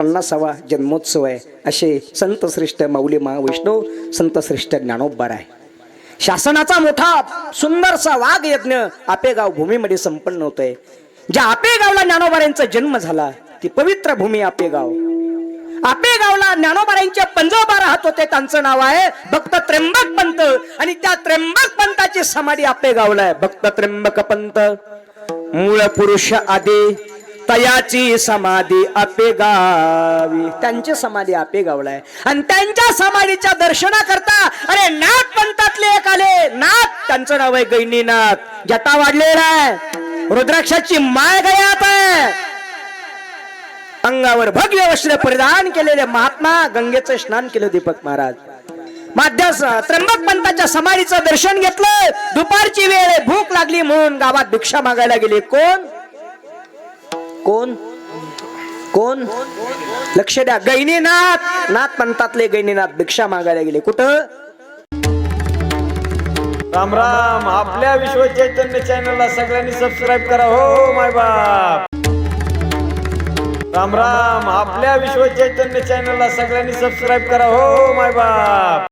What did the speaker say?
पन्नासावा जन्मोत्सव आहे. असे संतश्रेष्ठ माऊली महावैष्णव संतश्रेष्ठ ज्ञानोबार आहे. शासनाचा मोठा सुंदरसा वाघ यज्ञ आपेगाव भूमीमध्ये संपन्न होतोय. ज्या आपेगावला ज्ञानोबाऱ्यांचा जन्म झाला ती पवित्र भूमी आपेगाव. आपेगावला ज्ञानोबाऱ्यांचे पंजोबा राहत होते त्यांचं नाव आहे भक्त त्र्यंबक पंत. आणि त्या त्र्यंबक पंताची समाधी आपेगावला आहे. भक्त त्र्यंबक पंत. मूळ पुरुष आदी तयाची समाधी अपेगावी. त्यांची समाधी आपेगावला आहे आणि त्यांच्या समाधीच्या दर्शनाकरता अरे नाथ पंथातले एक आले. नाथ त्यांचं नाव आहे गैनीनाथ. जटा वाढलेला आहे. रुद्राक्षाची माळ गयात आहे. अंगावर भव्य वस्त्र परिधान केलेले महात्मा गंगेचं स्नान केलं दीपक महाराज. माध्यास त्र्यंबक पंताच्या समाधीचं दर्शन घेतलं. दुपारची वेळ भूक लागली म्हणून गावात भिक्षा मागायला गेली. कोण? कोण? कोण? लक्ष द्या. गैनीनाथ नाथ पंथातले गैनीनाथ भिक्षा मागायला गेले. कुठं? राम राम. आपल्या विश्व चैतन्य चॅनलला सगळ्यांनी सबस्क्राईब करा. हो, हो माय बाप. राम राम. आपल्या विश्व चैतन्य चॅनलला सगळ्यांनी सबस्क्राईब करा. हो, हो माय बाप.